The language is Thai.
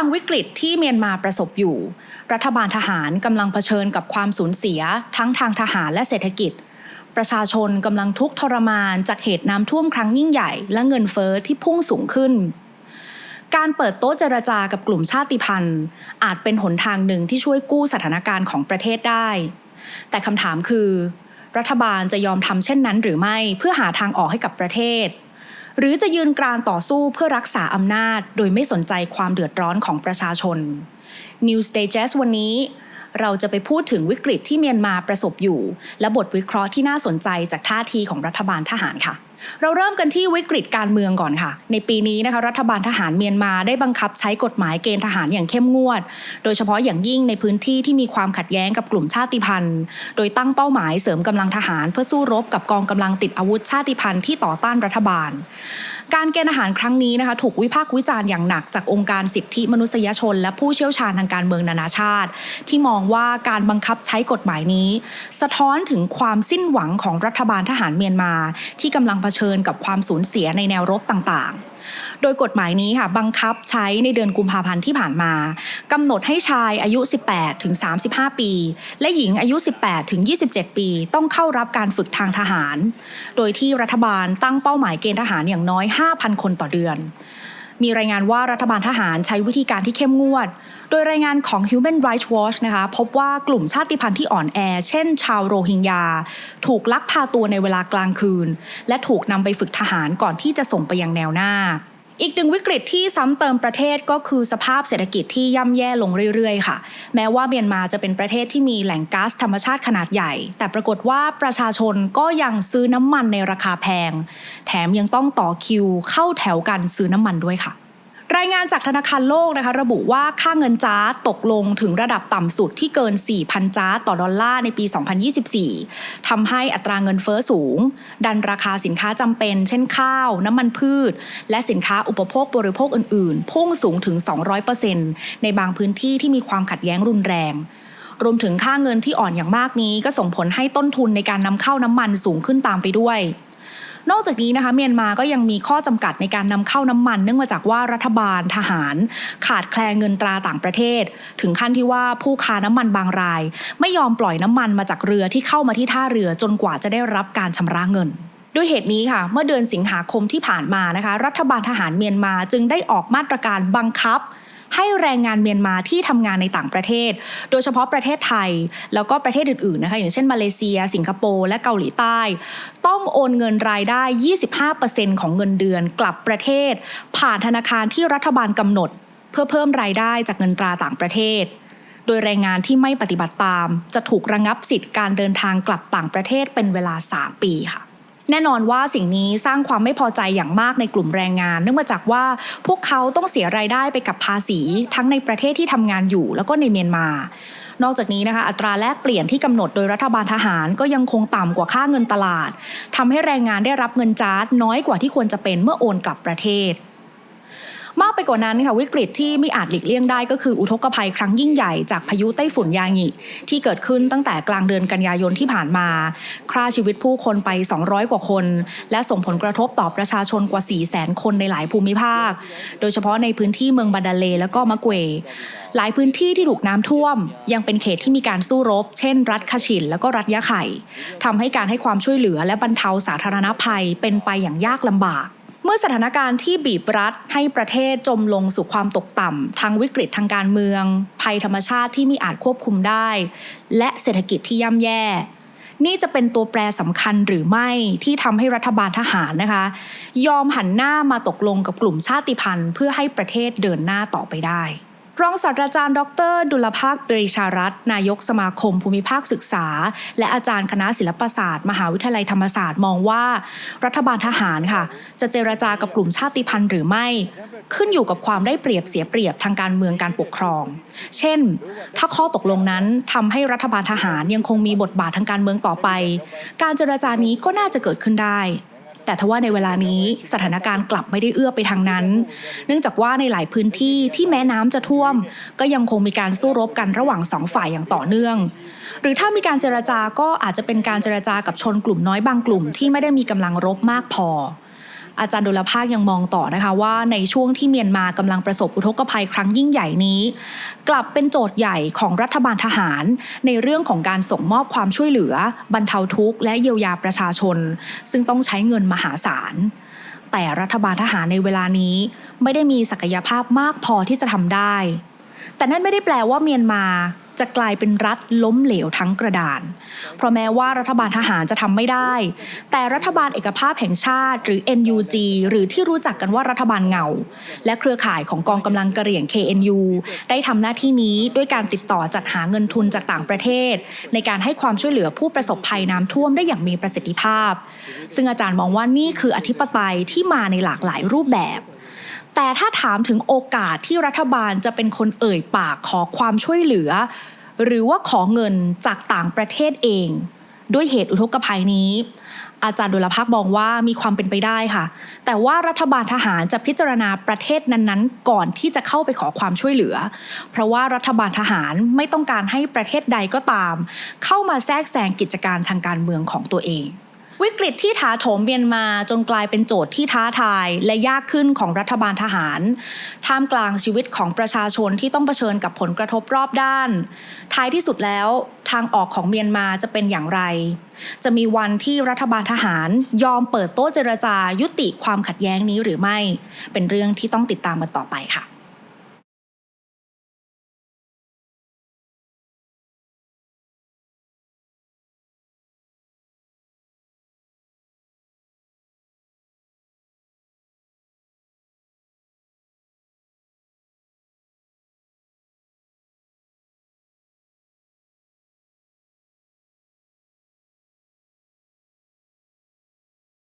างวิกฤตที่เมียนมาประสบอยู่ รัฐบาลทหารกำลังเผชิญกับความสูญเสีย ทั้งทางทหารและเศรษฐกิจ ประชาชนกำลังทุกข์ทรมานจากเหตุน้ำท่วมครั้งยิ่งใหญ่ และเงินเฟอ้อที่พุ่งสูงขึ้น การเปิดโต๊ะเจรจากับกลุ่มชาติพันธุ์ อาจเป็นหนทางหนึ่งที่ช่วยกู้สถานการณ์ของประเทศได้ แต่คำถามคือ รัฐบาลจะยอมทำเช่นนั้นหรือไม่เพื่อหาทางออกให้กับประเทศ หรือจะยืนกรานต่อสู้เพื่อรักษาอำนาจ โดยไม่สนใจความเดือดร้อนของประชาชน News Digest วันนี้ เราจะไปพูดถึงวิกฤตที่เมียนมาประสบอยู่ และบทวิเคราะห์ที่น่าสนใจจากท่าทีของรัฐบาลทหารค่ะ เราเริ่มกันที่วิกฤตการเมืองก่อนค่ะ ในปีนี้นะคะรัฐบาลทหารเมียนมาได้บังคับใช้กฎหมายเกณฑ์ทหารอย่างเข้มงวด โดยเฉพาะอย่างยิ่งในพื้นที่ที่มีความขัดแย้งกับกลุ่มชาติพันธุ์ โดยตั้งเป้าหมายเสริมกำลังทหาร เพื่อสู้รบกับกองกำลังติดอาวุธชาติพันธุ์ที่ต่อต้านรัฐบาล การเกณฑ์อาหารครั้งนี้นะคะถูกวิพากษ์วิจารณ์อย่างหนักจากองค์การสิทธิมนุษยชน และผู้เชี่ยวชาญทางการเมืองนานาชาติ ที่มองว่าการบังคับใช้กฎหมายนี้ สะท้อนถึงความสิ้นหวังของรัฐบาลทหารเมียนมา ที่กำลังเผชิญกับความสูญเสียในแนวรบต่างๆโดยกฎหมายนี้ค่ะบังคับใช้ในเดือนกุมภาพันธ์ที่ผ่านมากำหนดให้ชายอายุ 18 ถึง 35 ปี และหญิงอายุ 18 ถึง 27 ปี ต้องเข้ารับการฝึกทางทหาร โดยที่รัฐบาลตั้งเป้าหมายเกณฑ์ทหารอย่างน้อย 5,000 คนต่อเดือน มีรายงานว่ารัฐบาลทหารใช้วิธีการที่เข้มงวด โดยรายงานของ Human Rights Watch นะคะพบว่ากลุ่มชาติพันธุ์ที่อ่อนแอ เช่น ชาวโรฮิงญา ถูกลักพาตัวในเวลากลางคืน และถูกนำไปฝึกทหารก่อนที่จะส่งไปยังแนวหน้า อีกหนึ่งวิกฤตที่ซ้ำเติมประเทศก็คือสภาพเศรษฐกิจที่ย่ำแย่ลงเรื่อยๆ ค่ะ แม้ว่าเมียนมาจะเป็นประเทศที่มีแหล่งก๊าซธรรมชาติขนาดใหญ่ แต่ปรากฏว่าประชาชนก็ยังซื้อน้ำมันในราคาแพง แถมยังต้องต่อคิวเข้าแถวกันซื้อน้ำมันด้วยค่ะ รายงานจากธนาคารโลกนะคะระบุว่าค่าเงินจ้าตกลงถึงระดับต่ำสุดที่เกิน 4,000 จ้าต่อดอลลาร์ในปี 2024 ทำให้อัตราเงินเฟอ้อสูง ดันราคาสินค้าจำเป็น เช่นข้าว น้ำมันพืช และสินค้าอุปโภคบริโภคอื่นๆ พุ่งสูงถึง 200%ในบางพื้นที่ที่มีความขัดแย้งรุนแรงรวมถึงค่าเงินที่อ่อนอย่างมากนี้ ก็ส่งผลให้ต้นทุนในการนำเข้าน้ำมันสูงขึ้นตามไปด้วย นอกจากนี้นะคะเมียนมาก็ยังมีข้อจำกัดในการนำเข้าน้ำมัน เนื่องมาจากว่ารัฐบาลทหาร ขาดแคลนเงินตราต่างประเทศ ถึงขั้นที่ว่าผู้ค้าน้ำมันบางราย ไม่ยอมปล่อยน้ำมันมาจากเรือที่เข้ามาที่ท่าเรือจนกว่าจะได้รับการชำระเงินด้วยเหตุนี้ค่ะ เมื่อเดือนสิงหาคมที่ผ่านมานะคะ รัฐบาลทหารเมียนมาจึงได้ออกมาตรการบังคับ ให้แรงงานเมียนมาที่ทำงานในต่างประเทศ โดยเฉพาะประเทศไทย แล้วก็ประเทศอื่นๆนะคะอย่างเช่นมาเลเซีย สิงคโปร์และเกาหลีใต้ ต้องโอนเงินรายได้ 25%ของเงินเดือนกลับประเทศ ผ่านธนาคารที่รัฐบาลกำหนด เพื่อเพิ่มรายได้จากเงินตราต่างประเทศโดยแรงงานที่ไม่ปฏิบัติตาม จะถูกระงับสิทธิ์การเดินทางกลับต่างประเทศเป็นเวลา 3 ปีค่ะ แน่นอนว่าสิ่งนี้สร้างความไม่พอใจอย่างมากในกลุ่มแรงงาน เนื่องมาจากว่าพวกเขาต้องเสียรายได้ไปกับภาษี ทั้งในประเทศที่ทำงานอยู่ แล้วก็ในเมียนมา นอกจากนี้นะคะอัตราแลกเปลี่ยนที่กำหนดโดยรัฐบาลทหารก็ยังคงต่ำกว่าค่าเงินตลาดทำให้แรงงานได้รับเงินจ้าดน้อยกว่าที่ควรจะเป็นเมื่อโอนกลับประเทศ มากไปกว่านั้นค่ะวิกฤตที่ไม่อาจหลีกเลี่ยงได้ก็คืออุทกภัยครั้งยิ่งใหญ่จากพายุไต้ฝุ่นยางิที่เกิดขึ้นตั้งแต่กลางเดือนกันยายนที่ผ่านมาฆ่าชีวิตผู้คนไป 200 กว่าคน และส่งผลกระทบต่อประชาชนกว่า 4 0 0 0 0 0 คนในหลายภูมิภาค โดยเฉพาะในพื้นที่เมืองบาดาเลและก็มะเกวหลายพื้นที่ที่ถูกน้ำท่วม ยังเป็นเขตที่มีการสู้รบ เช่น รัฐคาชินและก็รัฐยะไข่ทำให้การให้ความช่วยเหลือและบรรเทาสาธารณภัยเป็นไปอย่างยากลำบาก เมื่อสถานการณ์ที่บีบรัดให้ประเทศจมลงสู่ความตกต่ำทางวิกฤตทางการเมือง ภัยธรรมชาติที่ไมีอาจควบคุมได้ และเศรษฐกิจที่ย่ำแย่ นี่จะเป็นตัวแปรสำคัญหรือไม่ที่ทำให้รัฐบาลทหารนะคะ ยอมหันหน้ามาตกลงกับกลุ่มชาติพันธุ์ เพื่อให้ประเทศเดินหน้าต่อไปได้ รองศาสตราจารย์ ดร ดุลภาคปรีชารัตนายกสมาคมภูมิภาคศึกษา และอาจารย์คณะศิลปศาสตร์ มหาวิทยาลัยธรรมศาสตร์มองว่า รัฐบาลทหารค่ะ จะเจรจากับกลุ่มชาติพันธุ์หรือไม่ ขึ้นอยู่กับความได้เปรียบเสียเปรียบทางการเมืองการปกครอง เช่น ถ้าข้อตกลงนั้นทำให้รัฐบาลทหารยังคงมีบทบาททางการเมืองต่อไป การเจรจานี้ก็น่าจะเกิดขึ้นได้ แต่ทว่าในเวลานี้สถานการณ์กลับไม่ได้เอื้อไปทางนั้น เนื่องจากว่าในหลายพื้นที่ที่แม้น้ำจะท่วม ก็ยังคงมีการสู้รบกันระหว่างสองฝ่ายอย่างต่อเนื่อง หรือถ้ามีการเจรจาก็อาจจะเป็นการเจรจากับชนกลุ่มน้อยบางกลุ่มที่ไม่ได้มีกำลังรบมากพอ อาจารย์ดุลภาคยังมองต่อนะคะว่าในช่วงที่เมียนมากำลังประสบอุทกภัยครั้งยิ่งใหญ่นี้ กลับเป็นโจทย์ใหญ่ของรัฐบาลทหาร ในเรื่องของการส่งมอบความช่วยเหลือ บรรเทาทุกข์และเยียวยาประชาชน ซึ่งต้องใช้เงินมหาศาลแต่รัฐบาลทหารในเวลานี้ ไม่ได้มีศักยภาพมากพอที่จะทำได้ แต่นั่นไม่ได้แปลว่าเมียนมา จะกลายเป็นรัฐล้มเหลวทั้งกระดาน เพราะแม้ว่ารัฐบาลทหารจะทำไม่ได้ แต่รัฐบาลเอกภาพแห่งชาติ หรือ NUG หรือที่รู้จักกันว่ารัฐบาลเงา และเครือข่ายของกองกำลังกระเหรี่ยง KNU ได้ทำหน้าที่นี้ด้วยการติดต่อจัดหาเงินทุนจากต่างประเทศ ในการให้ความช่วยเหลือผู้ประสบภัยน้ำท่วมได้อย่างมีประสิทธิภาพ ซึ่งอาจารย์มองว่านี่คืออธิปไตยที่มาในหลากหลายรูปแบบ แต่ถ้าถามถึงโอกาสที่รัฐบาลจะเป็นคนเอ่ยปากขอความช่วยเหลือ หรือว่าขอเงินจากต่างประเทศเอง ด้วยเหตุอุทกภัยนี้ อาจารย์ดุลภาคมองว่ามีความเป็นไปได้ค่ะ แต่ว่ารัฐบาลทหารจะพิจารณาประเทศนั้นๆ ก่อนที่จะเข้าไปขอความช่วยเหลือ เพราะว่ารัฐบาลทหารไม่ต้องการให้ประเทศใดก็ตาม เข้ามาแทรกแซงกิจการทางการเมืองของตัวเอง วิกฤตที่ถาโถมเมียนมาจนกลายเป็นโจทย์ที่ท้าทายและยากขึ้นของรัฐบาลทหาร ท่ามกลางชีวิตของประชาชนที่ต้องเผชิญกับผลกระทบรอบด้าน ท้ายที่สุดแล้วทางออกของเมียนมาจะเป็นอย่างไร จะมีวันที่รัฐบาลทหารยอมเปิดโต๊ะเจรจายุติความขัดแย้งนี้หรือไม่ เป็นเรื่องที่ต้องติดตามกันต่อไปค่ะ